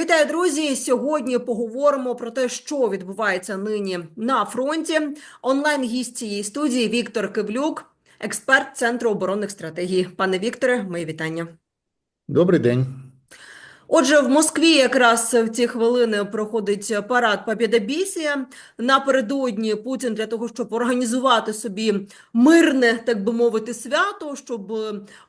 Вітаю, друзі! Сьогодні поговоримо про те, що відбувається нині на фронті. Онлайн гість цієї студії Віктор Кивлюк, експерт Центру оборонних стратегій. Пане Вікторе, мої вітання. Добрий день. Отже, в Москві якраз в ці хвилини проходить парад Побєдобєсія. Напередодні Путін для того, щоб організувати собі мирне, так би мовити, свято, щоб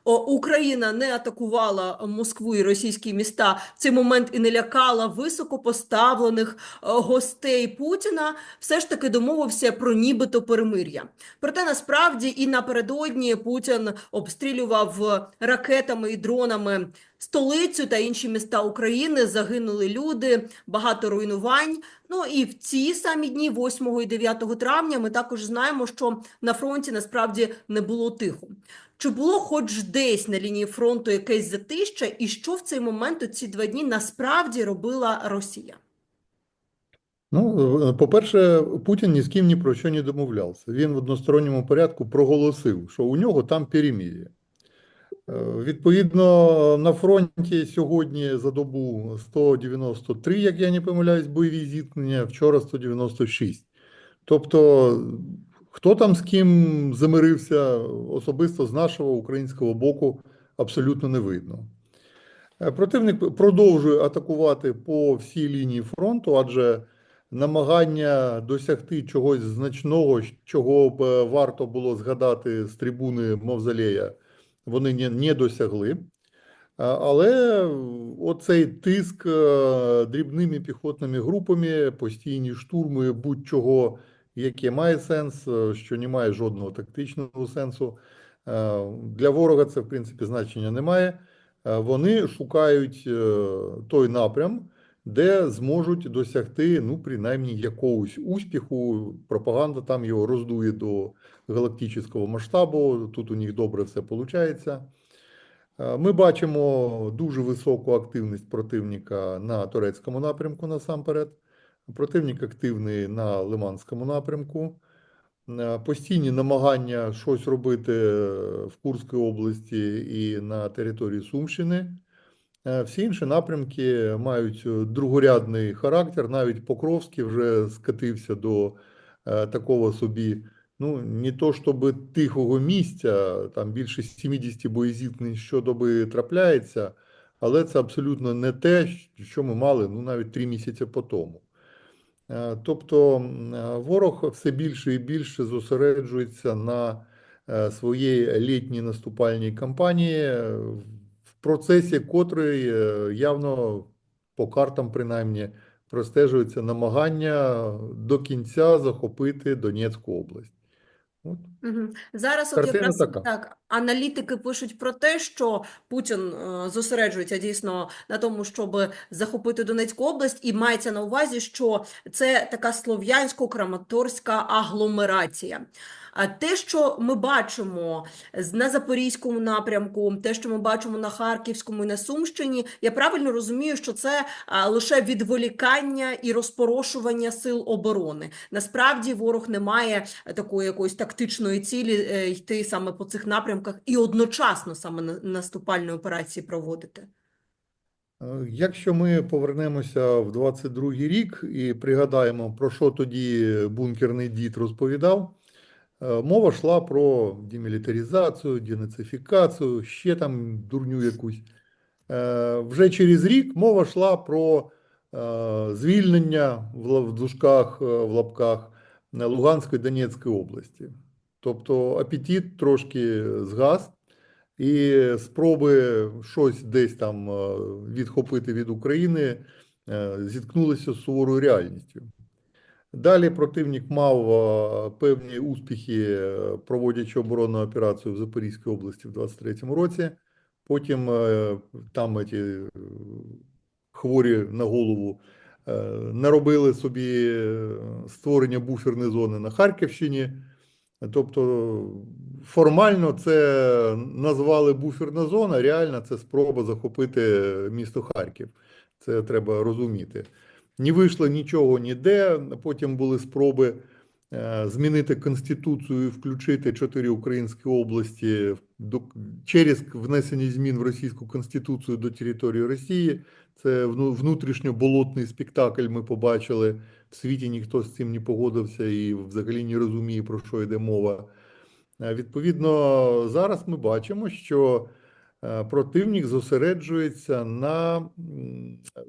Україна не атакувала Москву і російські міста в цей момент і не лякала високопоставлених е, гостей Путіна, все ж таки домовився про нібито перемир'я. Проте насправді і напередодні Путін обстрілював ракетами і дронами столицю та інші міста України. Загинули люди, багато руйнувань. Ну і в ці самі дні, 8 і 9 травня, ми також знаємо, що на фронті насправді не було тихо. Чи було хоч десь на лінії фронту якесь затища, і що в цей момент у ці два дні насправді робила Росія? Ну, по-перше, Путін ні з ким ні про що не домовлявся. Він в односторонньому порядку проголосив, що у нього там перемир'я. Е, Відповідно, на фронті сьогодні за добу 193, як я не помиляюсь, бойові зіткнення, вчора 196. Тобто, хто там з ким замирився особисто з нашого українського боку, абсолютно не видно. Е, Противник продовжує атакувати по всій лінії фронту, адже намагання досягти чогось значного, чого б е, варто було згадати з трибуни Мавзолея, вони не, не досягли. Але оцей тиск е, дрібними піхотними групами, постійні штурми будь-чого, яке має сенс, е, що не має жодного тактичного сенсу. Е, Для ворога це, в принципі, значення не має. Е, Вони шукають той напрям, де зможуть досягти, ну, принаймні, якогось успіху. Пропаганда там його роздує до галактичного масштабу. Тут у них добре все виходить. Ми бачимо дуже високу активність противника на турецькому напрямку насамперед. Противник активний на Лиманському напрямку. Е, Постійні намагання щось робити в Курській області і на території Сумщини. Е, Всі інші напрямки мають е, другорядний характер. Навіть Покровський вже скатився до е, такого собі, ну не то щоб тихого місця, там більше 70 боєзіткнень щодоби трапляється, але це абсолютно не те, що ми мали ну навіть три місяці по тому. Тобто ворог все більше і більше зосереджується на своїй літній наступальній кампанії, процесі котрої е, явно по картам, принаймні, простежується намагання до кінця захопити Донецьку область. От. Угу. Зараз от якраз така. так аналітики пишуть про те, що Путін е, зосереджується дійсно на тому, щоб захопити Донецьку область, і мається на увазі, що це така слов'янсько-краматорська агломерація. А те, що ми бачимо на Запорізькому напрямку, те, що ми бачимо на Харківському і на Сумщині, я правильно розумію, що це лише відволікання і розпорошування сил оборони. Насправді ворог не має такої якоїсь тактичної цілі е, йти саме по цих напрямках і одночасно саме наступальні операції проводити. Е, Якщо ми повернемося в 22-й рік і пригадаємо, про що тоді бункерний дід розповідав, е, мова йшла про демілітаризацію, денацифікацію, ще там дурню якусь. Вже через рік мова йшла про звільнення в дужках, в лапках Луганської Донецької області. Тобто апетит трошки згас. І спроби щось десь там е, відхопити від України е, зіткнулися з суворою реальністю. Далі противник мав е, певні успіхи, проводячи оборонну операцію в Запорізькій області в 23-му році. Потім там ті хворі на голову наробили собі створення буферної зони на Харківщині. Тобто формально це назвали буферна зона, реально це спроба захопити місто Харків. Це треба розуміти. Не вийшло нічого ніде. Потім були спроби е, змінити конституцію і включити чотири українські області через внесення змін в Російську Конституцію до території Росії. Це вну- внутрішньоболотний спектакль ми побачили. В світі ніхто з цим не погодився і взагалі не розуміє, про що йде мова. Е, Відповідно, зараз ми бачимо, що е, противник зосереджується на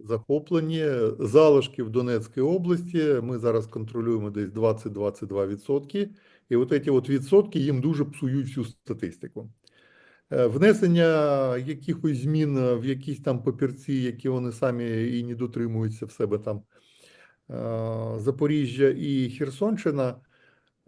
захопленні залишків Донецької області. Ми зараз контролюємо десь 20-22%. І от ці от відсотки їм дуже псують всю статистику. Е, Внесення якихось змін в якісь там папірці, які вони самі і не дотримуються в себе там е, Запоріжжя і Херсонщина.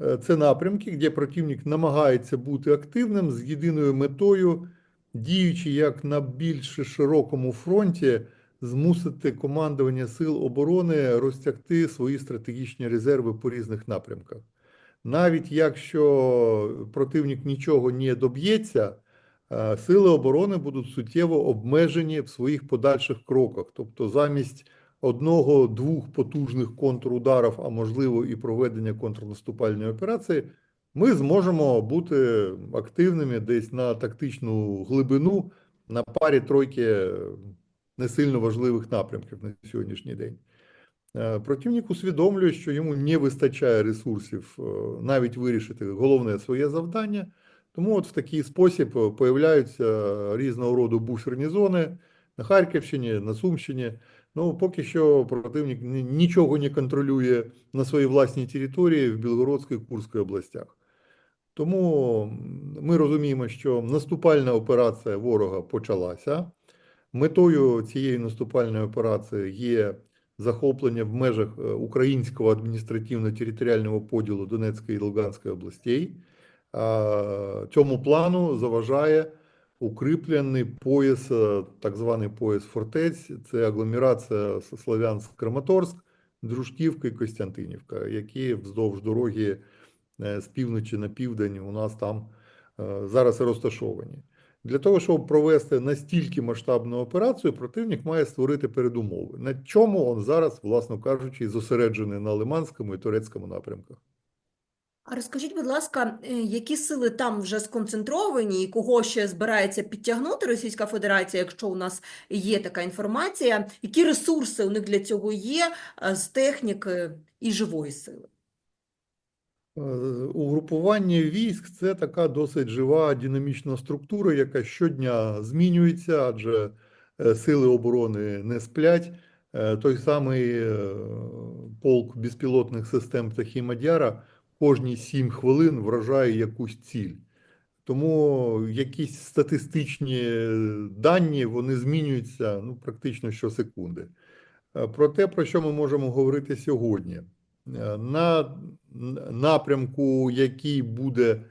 Е, Це напрямки, де противник намагається бути активним з єдиною метою, діючи як на більш широкому фронті, змусити командування Сил оборони розтягти свої стратегічні резерви по різних напрямках. Навіть якщо противник нічого не доб'ється, е, сили оборони будуть суттєво обмежені в своїх подальших кроках. Тобто, замість одного-двох потужних контрударів, а можливо і проведення контрнаступальної операції, ми зможемо бути активними десь на тактичну глибину на парі тройки не сильно важливих напрямків на сьогоднішній день. Е, Противник усвідомлює, що йому не вистачає ресурсів е, навіть вирішити головне своє завдання. Тому от в такий спосіб е, появляються різного роду буферні зони на Харківщині, на Сумщині. Ну, поки що противник нічого не контролює на своїй власній території в Білгородській Курській областях. Тому ми розуміємо, що наступальна операція ворога почалася. Метою цієї наступальної операції є захоплення в межах е, українського адміністративно-територіального поділу Донецької і Луганської областей. Цьому плану заважає укріплений пояс, е, так званий пояс фортець, це агломерація Слов'янськ-Краматорськ, Дружківка і Костянтинівка, які вздовж дороги е, з півночі на південь у нас там е, зараз розташовані. Для того, щоб провести настільки масштабну операцію, противник має створити передумови, на чому він зараз, власно кажучи, зосереджений на Лиманському і Турецькому напрямках. Розкажіть, будь ласка, е, які сили там вже сконцентровані і кого ще збирається підтягнути Російська Федерація, якщо у нас є така інформація? Які ресурси у них для цього є е, з техніки і живої сили? Е, Угрупування військ це така досить жива динамічна структура, яка щодня змінюється, адже сили оборони не сплять. Той самий полк безпілотних систем птахи Мадяра кожні 7 хвилин вражає якусь ціль. Тому якісь статистичні дані вони змінюються ну, практично щосекунди. Е, Про те, про що ми можемо говорити сьогодні. Е, На напрямку, який буде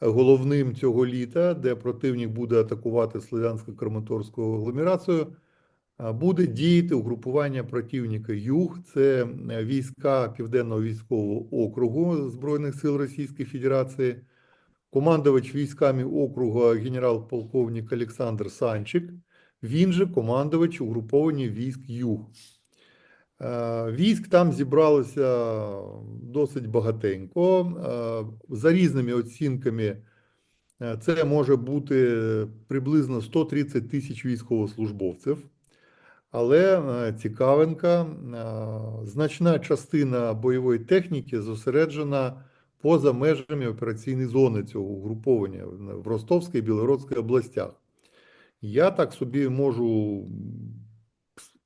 головним цього літа, де противник буде атакувати Слов'янсько-Краматорську агломерацію, буде діяти угрупування противника Юг. Це е, війська Південного військового округу Збройних сил Російської Федерації, командувач військами округу генерал-полковник Олександр Санчик, він же командувач угруповання військ Юг. Е, Військ там зібралося досить багатенько. Е, За різними оцінками, е, це може бути приблизно 130 тисяч військовослужбовців. Але е, цікавинка, е, значна частина бойової техніки зосереджена поза межами операційної зони цього угруповання в Ростовській і Білгородській областях. Я так собі можу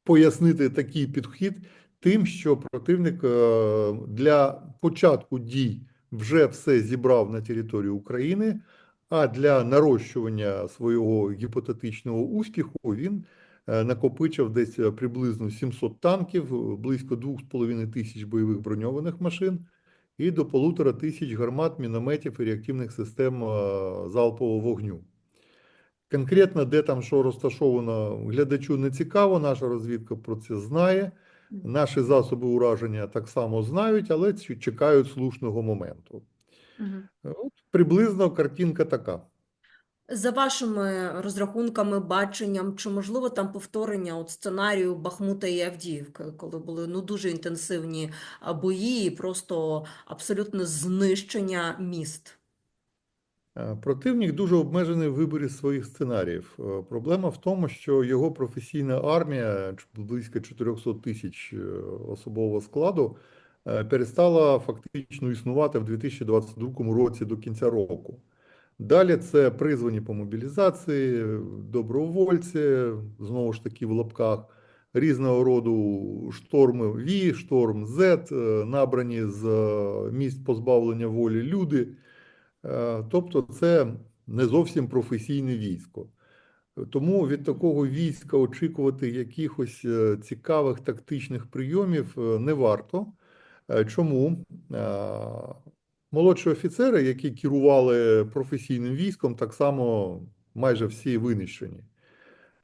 пояснити такий підхід тим, що противник е, для початку дій вже все зібрав на території України, а для нарощування свого гіпотетичного успіху він накопичив десь е, приблизно 700 танків, близько 2,5 тисяч бойових броньованих машин і до полутора тисяч гармат, мінометів і реактивних систем е, залпового вогню. Конкретно, де там що розташовано, глядачу не цікаво, наша розвідка про це знає. Наші засоби ураження так само знають, але чекають слушного моменту. Мгм. От приблизно картинка така. За вашими розрахунками, баченням, чи можливо там повторення от сценарію Бахмута і Авдіївки, коли були ну дуже інтенсивні бої і просто абсолютне знищення міст? Е, Противник дуже обмежений в виборі своїх сценаріїв. Е, Проблема в тому, що його професійна армія, близько 400 тисяч е, особового складу, перестала фактично існувати в 2022 році до кінця року. Далі це призвані по мобілізації, добровольці, знову ж таки в лапках, різного роду шторми В, шторм З, е, набрані з е, місць позбавлення волі люди. Е, Тобто це не зовсім професійне військо. Тому від такого війська очікувати якихось цікавих тактичних прийомів не варто. Чому? Молодші офіцери, які керували професійним військом, так само майже всі винищені.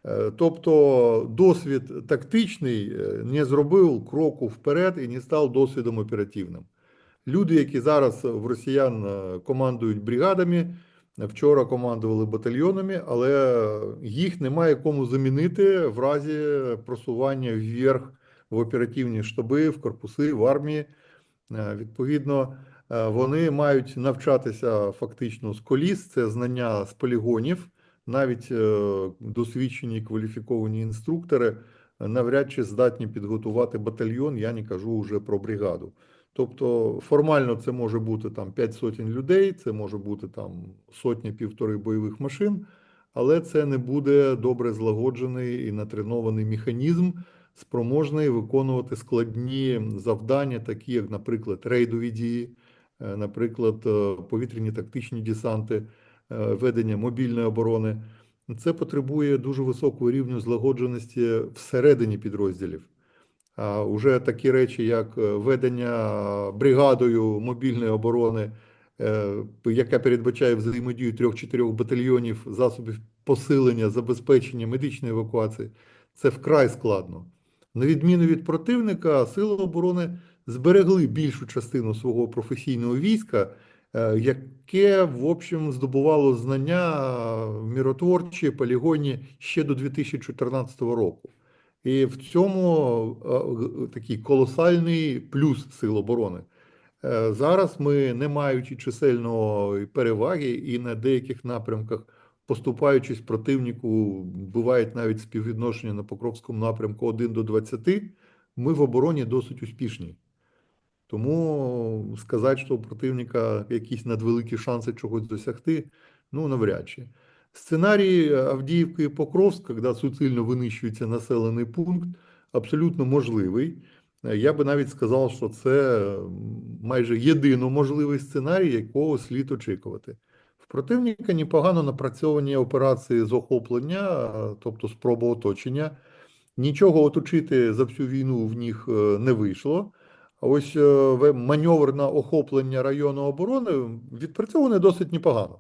Е, Тобто досвід тактичний е, не зробив кроку вперед і не став досвідом оперативним. Люди, які зараз в росіян е, командують бригадами, вчора командували батальйонами, але їх немає кому замінити в разі просування вверх в оперативні штаби, в корпуси, в армії. Відповідно, вони мають навчатися фактично з коліс, це знання з полігонів. Навіть е, досвідчені кваліфіковані інструктори е, навряд чи здатні підготувати батальйон, я не кажу вже про бригаду. Тобто формально це може бути там 5 сотень людей, це може бути там сотня-півтори бойових машин, але це не буде добре злагоджений і натренований механізм, спроможний виконувати складні завдання, такі як, наприклад, рейдові дії, е, наприклад, е, повітряні тактичні десанти, е, ведення мобільної оборони. Це потребує дуже високого рівню злагодженості всередині підрозділів. А вже такі речі, як е, ведення бригадою мобільної оборони, е, яка передбачає взаємодію трьох-чотирьох батальйонів засобів посилення, забезпечення медичної евакуації, це вкрай складно. На відміну від противника, сили оборони зберегли більшу частину свого професійного війська, е, яке, в общем, здобувало знання в міротворчі полігоні ще до 2014 року. І в цьому е, такий колосальний плюс сил оборони. Е, Зараз ми, не маючи чисельної переваги, і на деяких напрямках, поступаючись противнику, бувають навіть співвідношення на Покровському напрямку 1 до 20, ми в обороні досить успішні. Тому сказати, що у противника якісь надвеликі шанси чогось досягти, ну навряд чи. Сценарій Авдіївки і Покровськ, коли суцільно винищується населений пункт, абсолютно можливий. Я би навіть сказав, що це майже єдино можливий сценарій, якого слід очікувати. В противника непогано напрацьовані операції з охоплення, тобто спроба оточення. Нічого оточити за всю війну в них е, не вийшло. Ось е, маневр на охоплення району оборони відпрацьоване досить непогано.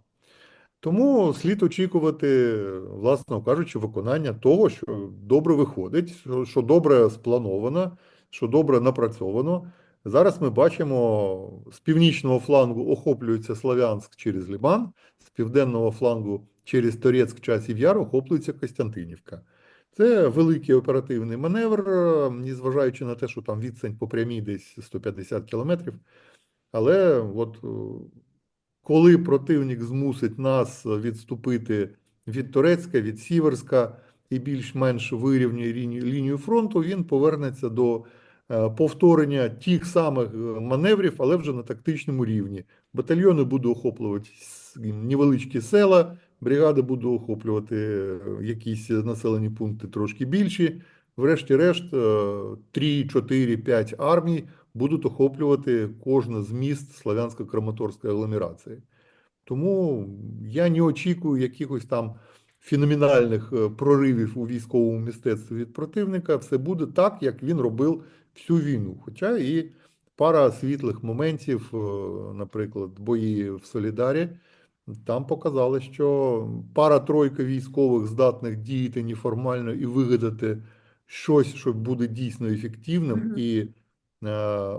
Тому слід очікувати, власно кажучи, виконання того, що добре виходить, що- добре сплановано, що добре напрацьовано. Зараз ми бачимо, з північного флангу охоплюється Слов'янськ через Ліман, з південного флангу через Торецьк, Часів Яр охоплюється Костянтинівка. Це великий оперативний маневр, незважаючи на те, що там відстань по прямій десь 150 кілометрів. Але от е, коли противник змусить нас відступити від Турецька, від Сіверська і більш-менш вирівнює лінію, фронту, він повернеться до е, повторення тих самих е, маневрів, але вже на тактичному рівні. Батальйони будуть охоплювати невеличкі села, бригади будуть охоплювати е, якісь населені пункти трошки більші. Врешті-решт, е, 3, 4, 5 армій будуть охоплювати кожне з міст Славянсько-Краматорської агломерації. Тому я не очікую якихось там феноменальних е, проривів у військовому мистецтві від противника. Все буде так, як він робив всю війну. Хоча і пара світлих моментів, е, наприклад, бої в Солідарі, там показали, що пара-тройка військових здатних діяти неформально і вигадати щось, що буде дійсно ефективним Мгм. і е,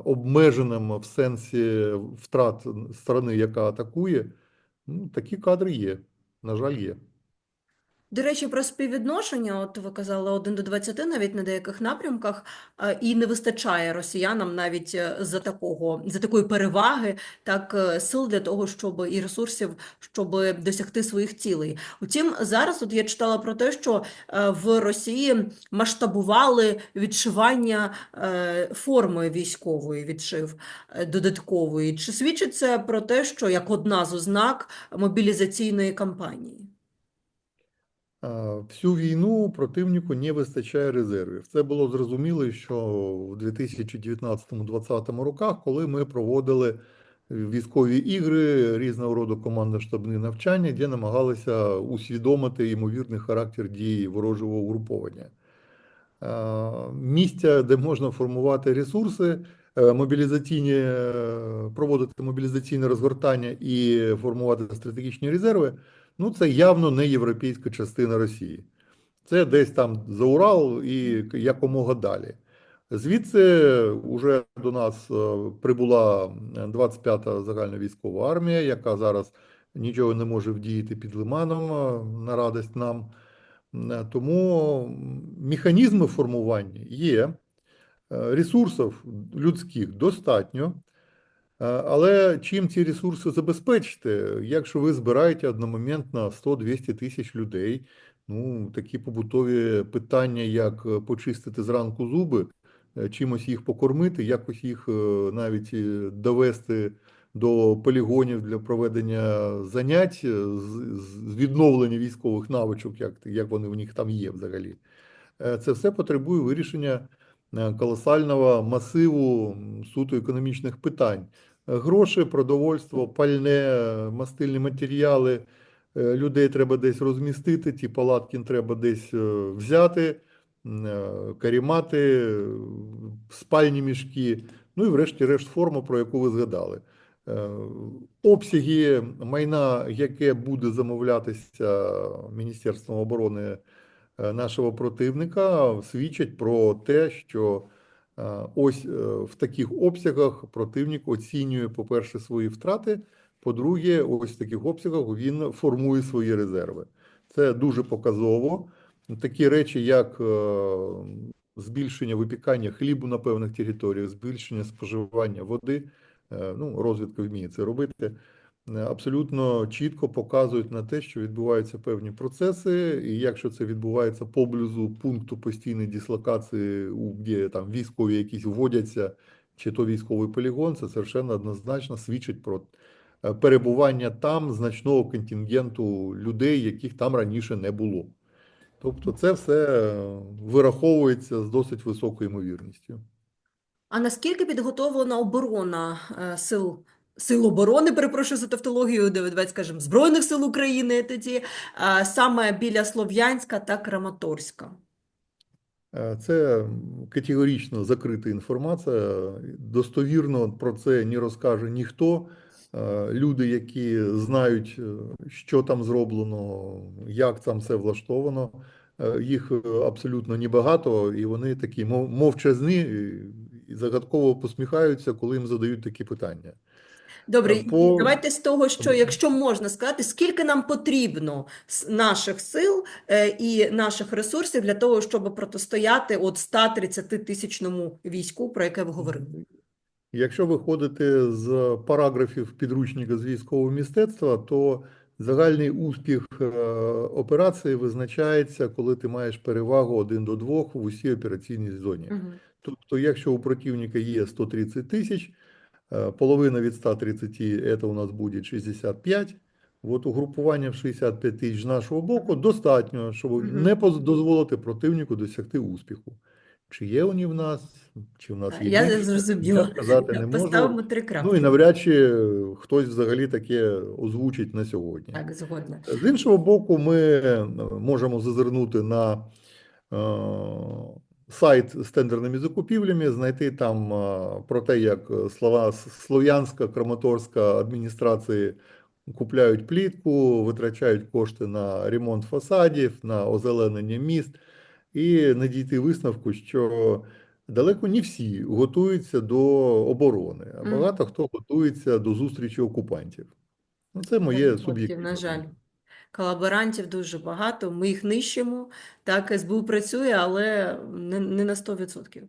обмеженим в сенсі втрат сторони, яка атакує. Ну, такі кадри є. На жаль, є. До речі, про співвідношення, от ви казали 1 до 20 навіть на деяких напрямках, і не вистачає росіянам навіть е, за такого, за такої переваги, так е, сил для того, щоб і ресурсів, щоб досягти своїх цілей. Утім, зараз от я читала про те, що е, в Росії масштабували відшивання форми військової, відшив додаткової. Чи свідчить це про те, що як одна з ознак мобілізаційної кампанії? Всю війну противнику не вистачає резервів. Це було зрозуміло, що в 2019-2020 роках, коли ми проводили військові ігри різного роду командно-штабні навчання, де намагалися усвідомити ймовірний характер дії ворожого угруповання. Місця, де можна формувати ресурси, е, мобілізаційні, е, проводити мобілізаційне розгортання і формувати стратегічні резерви, ну це явно не європейська частина Росії. Це десь там за Урал і якомога далі. Звідси вже до нас е, прибула 25-та загальна військова армія, яка зараз нічого не може вдіяти під Лиманом е, на радість нам. Е, Тому механізми формування є, е, ресурсів людських достатньо. Але чим ці ресурси забезпечити, якщо ви збираєте одномоментно 100-200 тисяч людей, ну такі побутові питання, як е, почистити зранку зуби, е, чимось їх покормити, якось їх е, навіть довести до полігонів для проведення занять з, відновлення військових навичок, як, як вони в них там є взагалі. Це все потребує вирішення колосального масиву суто економічних питань. Гроші, продовольство, пальне, мастильні матеріали. е, Людей треба десь розмістити, ті палатки треба десь е, взяти, е, карімати, спальні мішки, ну і врешті-решт форма, про яку ви згадали. Обсяги майна, яке буде замовлятися Міністерством оборони нашого противника, свідчать про те, що ось е, в таких обсягах противник оцінює, по-перше, свої втрати, по-друге, ось в таких обсягах він формує свої резерви. Це дуже показово. Такі речі, як е, збільшення випікання хлібу на певних територіях, збільшення споживання води, е, ну, розвідка вміє це робити, е, абсолютно чітко показують на те, що відбуваються певні процеси, і якщо це відбувається поблизу пункту постійної дислокації, де там військові якісь вводяться, чи то військовий полігон, це совершенно однозначно свідчить про е, перебування там значного контингенту людей, яких там раніше не було. Тобто це все е, вираховується з досить високою ймовірністю. А наскільки підготовлена оборона е, сил, сил оборони, перепрошую за тавтологію, давайте скажемо, Збройних сил України тоді, саме біля Слов'янська та Краматорська? Е, Це категорично закрита інформація. Достовірно про це не розкаже ніхто. Е, Люди, які знають, е, що там зроблено, як там все влаштовано, їх абсолютно небагато, і вони такі мов- мовчазні і загадково посміхаються, коли їм задають такі питання. Добре, Е, по- давайте з того, що якщо можна сказати, скільки нам потрібно наших сил е, і наших ресурсів для того, щоб протистояти от 130 тисячному війську, про яке ви говорили? Якщо виходити з параграфів підручника з військового мистецтва, то загальний успіх е, операції визначається, коли ти маєш перевагу 1 до 2 в усій операційній зоні. Мгм. Тобто, якщо у противника є 130 тисяч, половина від 130 це у нас буде 65. От угрупування в 65 тисяч з нашого боку достатньо, щоб не дозволити противнику досягти успіху. Чи є вони в нас, чи в нас є Я більше, зрозуміла. сказати не можу. Поставимо три крапки. Ну і навряд чи хтось взагалі таке озвучить на сьогодні. Так, згодна. З іншого боку, ми е, можемо зазирнути на е, сайт з тендерними закупівлями, знайти там е, про те, як слова Слов'янська, Краматорська адміністрації купляють плітку, витрачають кошти на ремонт фасадів, на озеленення міст, і надійти висновку, що далеко не всі готуються до оборони, а багато хто готується до зустрічі окупантів. Ну, це моє суб'єктивне. на жаль. Колаборантів дуже багато, ми їх нищимо. Так, СБУ працює, але не, не на 100%.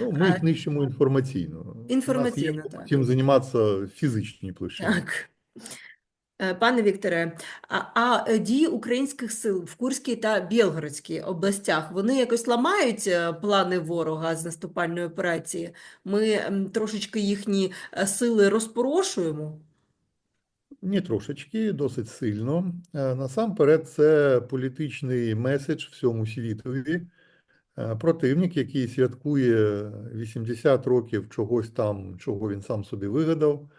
Ну, ми їх нищимо інформаційно. Інформаційно, так. чим займатися в фізичній площині. Так. Е, Пане Вікторе, а, а е, дії українських сил в Курській та Білгородській областях, вони якось ламають е, плани ворога з наступальної операції? Ми трошечки їхні е, сили розпорошуємо? Ні, трошечки, досить сильно. Е, Насамперед, це політичний меседж всьому світові. Е, Противник, який святкує 80 років чогось там, чого він сам собі вигадав,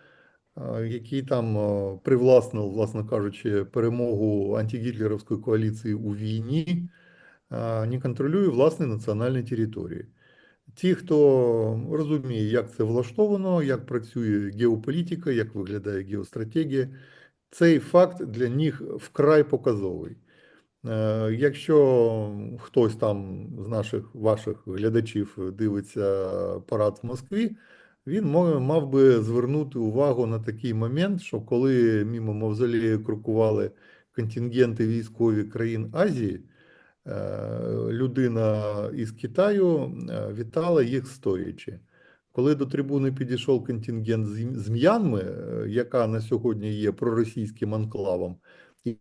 е, який там привласнив, власне кажучи, перемогу антигітлерівської коаліції у війні, не контролює власні національні території. Ті, хто розуміє, як це влаштовано, як працює геополітика, як виглядає геостратегія, цей факт для них вкрай показовий. Е, Якщо хтось там з наших ваших глядачів дивиться парад в Москві, він мав би звернути увагу на такий момент, що коли мимо мавзолею крокували контингенти військові країн Азії, людина із Китаю е, вітала їх стоячи. Коли до трибуни підійшов контингент з М'янми, е, яка на сьогодні є проросійським анклавом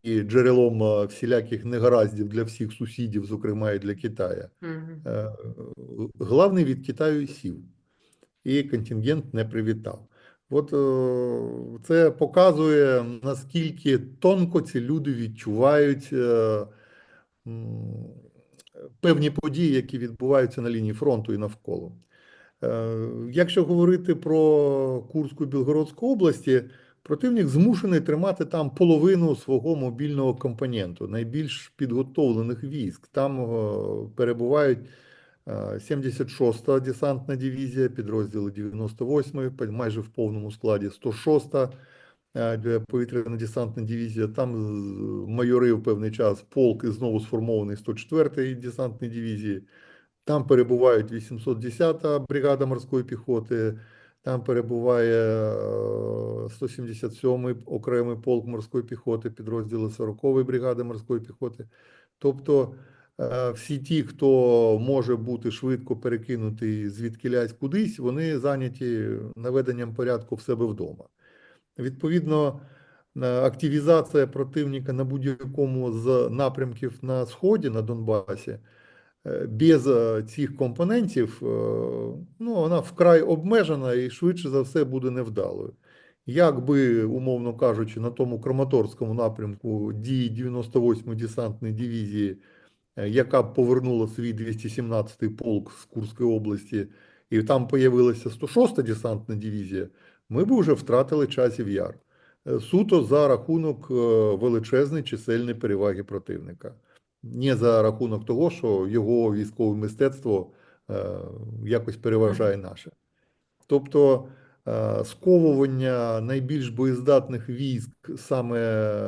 і джерелом е, всіляких негараздів для всіх сусідів, зокрема і для Китаю, Мгм. е, главний від Китаю сів, і контингент не привітав. От е, це показує, наскільки тонко ці люди відчувають е, певні події, які відбуваються на лінії фронту і навколо. Е, Якщо говорити про Курську і Білгородську області, противник змушений тримати там половину свого мобільного компоненту, найбільш підготовлених військ. Там е, перебувають е, 76-та десантна дивізія, підрозділи 98-ї, майже в повному складі 106-та е, повітряно-десантна дивізія. Там з- майорив певний час полк і знову сформований 104-ї десантної дивізії. Там перебувають 810-та бригада морської піхоти, там перебуває е, 177-й окремий полк морської піхоти, підрозділи 40-ї бригади морської піхоти. Тобто е, всі ті, хто може бути швидко перекинутий звідкилясь кудись, вони зайняті наведенням порядку в себе вдома. Відповідно, е, активізація противника на будь-якому з напрямків на сході на Донбасі е, без е, цих компонентів, ну, вона вкрай обмежена і швидше за все буде невдалою. Якби, умовно кажучи, на тому Краматорському напрямку дії 98-ї десантної дивізії, яка б повернула свій 217-й полк з Курської області, і там появилася 106-та десантна дивізія, ми б вже втратили часів яр. Е, Суто за рахунок е, величезної чисельної переваги противника не за рахунок того, що його військове мистецтво е, якось переважає наше. Тобто сковування найбільш боєздатних військ саме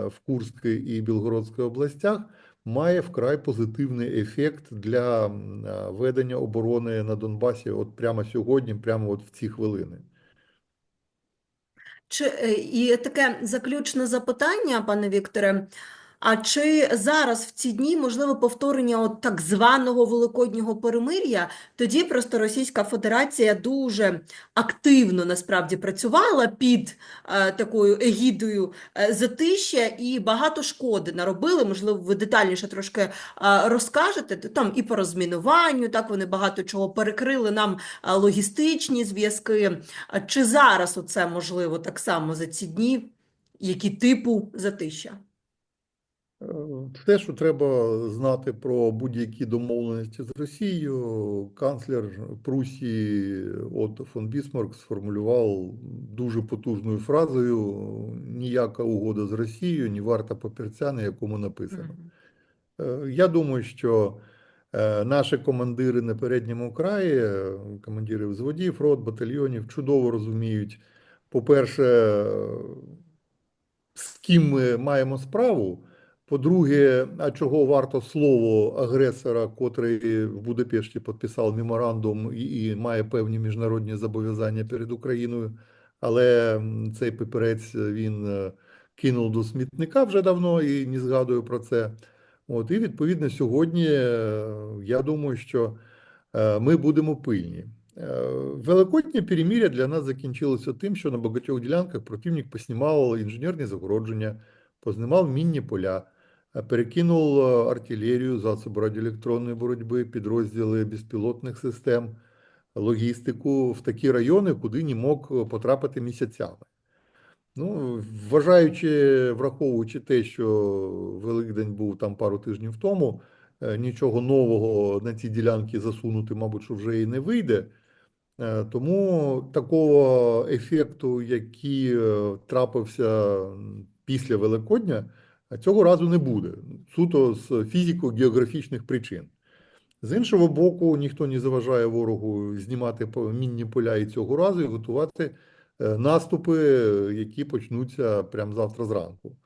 в Курській і Білгородській областях має вкрай позитивний ефект для ведення оборони на Донбасі от прямо сьогодні, прямо от в ці хвилини. Чи, е, і таке заключне запитання, пане Вікторе. А чи зараз в ці дні можливо повторення от так званого великоднього перемир'я? Тоді просто Російська Федерація дуже активно насправді працювала під е, такою егідою е, затища і багато шкоди наробили. Можливо, ви детальніше трошки е, розкажете. Там і по розмінуванню, так вони багато чого перекрили нам е, логістичні зв'язки. Чи зараз оце можливо так само за ці дні, які типу затища? Е, Те, що треба знати про будь-які домовленості з Росією, канцлер Прусії Отто фон Бісмарк сформулював дуже потужною фразою: ніяка угода з Росією, ні варта папірця, на якому написано. Е, Я думаю, що е, наші командири на передньому краї, е, командири взводів, рот, батальйонів чудово розуміють, по-перше, е, з ким ми маємо справу. По-друге, а чого варто слово агресора, котрий в Будапешті підписав меморандум і, і має певні міжнародні зобов'язання перед Україною, але цей папірець він е, кинув до смітника вже давно і не згадую про це. От, і відповідно сьогодні е, я думаю, що е, ми будемо пильні. Е, Великоднє переміря для нас закінчилося тим, що на багатьох ділянках противник поснімав інженерні загородження, познімав мінні поля, е, перекинув е, артилерію, засоби радіоелектронної боротьби, підрозділи безпілотних систем, логістику в такі райони, куди не мог потрапити місяцями. Ну, вважаючи, враховуючи те, що Великдень був там пару тижнів тому, е, нічого нового на ці ділянки засунути, мабуть, що вже і не вийде. Е, Тому такого ефекту, який е, трапився після Великодня, е, цього разу не буде. Суто з фізико-географічних причин. З іншого боку, ніхто не заважає ворогу знімати мінні поля і цього разу і готувати е, наступи, які почнуться прямо завтра зранку.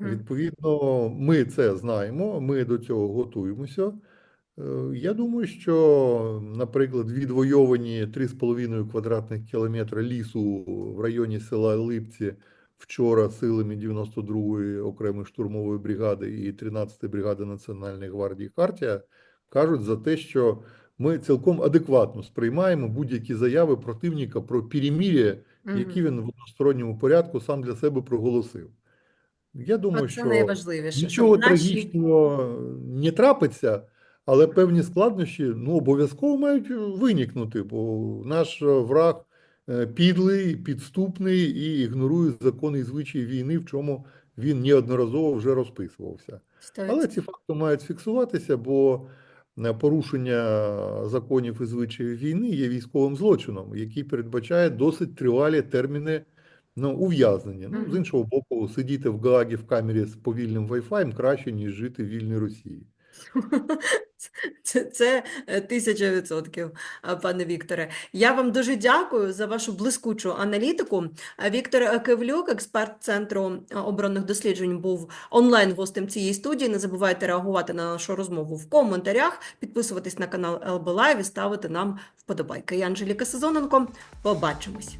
Відповідно, ми це знаємо, ми до цього готуємося. Е, Я думаю, що, наприклад, відвойовані 3,5 квадратних кілометра лісу в районі села Липці вчора силами 92-ї окремої штурмової бригади і 13-ї бригади Національної гвардії Хартія кажуть за те, що ми цілком адекватно сприймаємо будь-які заяви противника про перемір'я, які він в односторонньому порядку сам для себе проголосив. Я думаю, Це що найважливіше. нічого наші- трагічного не трапиться, але певні складнощі ну, обов'язково мають виникнути, бо наш враг підлий, підступний і ігнорує закони і звичаї війни, в чому він неодноразово вже розписувався. Але ці факти мають фіксуватися, бо е, порушення законів і звичаїв війни є військовим злочином, який передбачає досить тривалі терміни ну, ув'язнення. Ну, з іншого боку, сидіти в Гаагі в камері з повільним Wi-Fi краще, ніж жити в вільній Росії. Це, е, тисяча відсотків, пане Вікторе. Я вам дуже дякую за вашу блискучу аналітику. Віктор Кивлюк, експерт Центру е, оборонних досліджень, був онлайн-гостем цієї студії. Не забувайте реагувати на нашу розмову в коментарях, підписуватись на канал ЛБ Лайв і ставити нам вподобайки. Я Анжеліка Сезоненко. Побачимось.